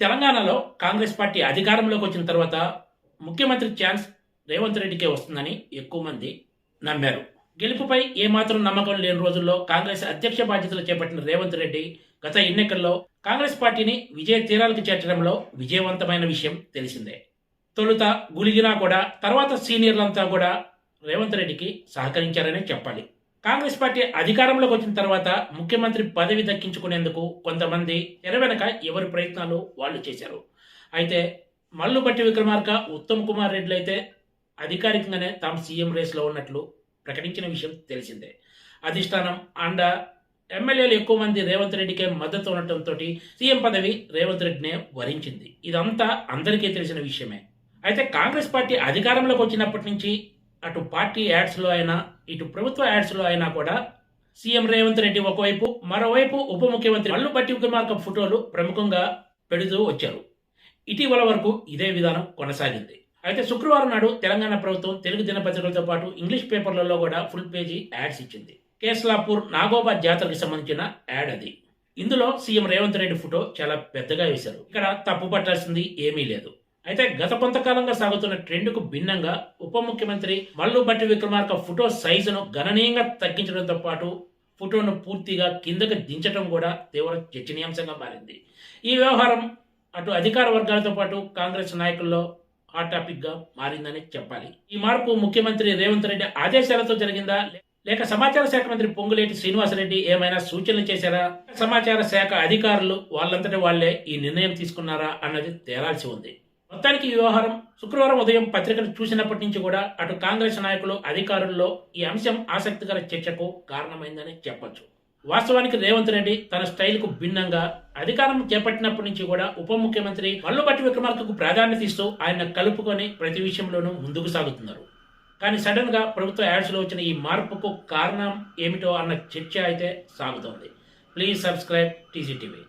తెలంగాణలో కాంగ్రెస్ పార్టీ అధికారంలోకి వచ్చిన తర్వాత ముఖ్యమంత్రి ఛాన్స్ రేవంత్ రెడ్డికే వస్తుందని ఎక్కువ మంది నమ్మారు. గెలుపుపై ఏమాత్రం నమ్మకం లేని రోజుల్లో కాంగ్రెస్ అధ్యక్ష బాధ్యతలు చేపట్టిన రేవంత్ రెడ్డి గత ఎన్నికల్లో కాంగ్రెస్ పార్టీని విజయ తీరాలకు చేర్చడంలో విజయవంతమైన విషయం తెలిసిందే. తొలుత గులిగినా కూడా తర్వాత సీనియర్లంతా కూడా రేవంత్ రెడ్డికి సహకరించారనే చెప్పాలి. కాంగ్రెస్ పార్టీ అధికారంలోకి వచ్చిన తర్వాత ముఖ్యమంత్రి పదవి దక్కించుకునేందుకు కొంతమంది తెర వెనక ఎవరి ప్రయత్నాలు వాళ్ళు చేశారు. అయితే మల్లుబట్టి విక్రమార్క ఉత్తమ్ కుమార్ రెడ్డి అయితే అధికారికంగానే తాము సీఎం రేస్లో ఉన్నట్లు ప్రకటించిన విషయం తెలిసిందే. అధిష్టానం అండ ఎమ్మెల్యేలు ఎక్కువ మంది రేవంత్ రెడ్డికే మద్దతు ఉండటంతో సీఎం పదవి రేవంత్ రెడ్డినే వరించింది. ఇదంతా అందరికీ తెలిసిన విషయమే. అయితే కాంగ్రెస్ పార్టీ అధికారంలోకి వచ్చినప్పటి నుంచి అటు పార్టీ యాడ్స్లో అయినా ఇటు ప్రభుత్వ యాడ్స్లో అయినా కూడా సీఎం రేవంత్ రెడ్డి ఒకవైపు మరోవైపు ఉప ముఖ్యమంత్రి మల్లు బట్టి విక్రమార్క ఫోటోలు ప్రముఖంగా పెడుతూ వచ్చారు. ఇటీవల వరకు ఇదే విధానం కొనసాగింది. అయితే శుక్రవారం నాడు తెలంగాణ ప్రభుత్వం తెలుగు దినపత్రికలతో పాటు ఇంగ్లీష్ పేపర్లలో కూడా ఫుల్ పేజీ యాడ్స్ ఇచ్చింది. కేస్లాపూర్ నాగోబా జాతరకు సంబంధించిన యాడ్ అది. ఇందులో సీఎం రేవంత్ రెడ్డి ఫోటో చాలా పెద్దగా వేశారు. ఇక్కడ తప్పు పట్టాల్సింది ఏమీ లేదు. అయితే గత కొంతకాలంగా సాగుతున్న ట్రెండ్కు భిన్నంగా ఉప ముఖ్యమంత్రి మల్లుబట్టి విక్రమార్క ఫోటో సైజును గణనీయంగా తగ్గించడంతో పాటు ఫోటోను పూర్తిగా కిందకు దించడం కూడా తీవ్ర చర్చనీయాంశంగా మారింది. ఈ వ్యవహారం అటు అధికార వర్గాలతో పాటు కాంగ్రెస్ నాయకుల్లో హాట్ టాపిక్గా మారిందని చెప్పాలి. ఈ మార్పు ముఖ్యమంత్రి రేవంత్ రెడ్డి ఆదేశాలతో జరిగిందా? లేక సమాచార శాఖ మంత్రి పొంగులేటి శ్రీనివాసరెడ్డి ఏమైనా సూచనలు చేశారా? సమాచార శాఖ అధికారులు వాళ్ళంతటి వాళ్ళే ఈ నిర్ణయం తీసుకున్నారా అన్నది తేలాల్సి ఉంది. మొత్తానికి ఈ వ్యవహారం శుక్రవారం ఉదయం పత్రికలు చూసినప్పటి నుంచి కూడా అటు కాంగ్రెస్ నాయకులు అధికారుల్లో ఈ అంశం ఆసక్తికర చర్చకు కారణమైందని చెప్పొచ్చు. వాస్తవానికి రేవంత్ రెడ్డి తన స్టైల్కు భిన్నంగా అధికారం చేపట్టినప్పటి నుంచి కూడా ఉప ముఖ్యమంత్రి మల్లుబట్టి విక్రమార్కకు ప్రాధాన్యత ఇస్తూ ఆయన కలుపుకొని ప్రతి విషయంలోనూ ముందుకు సాగుతున్నారు. కానీ సడన్గా ప్రభుత్వ యాడ్స్లో వచ్చిన ఈ మార్పుకు కారణం ఏమిటో అన్న చర్చ అయితే సాగుతోంది. Please subscribe TGTV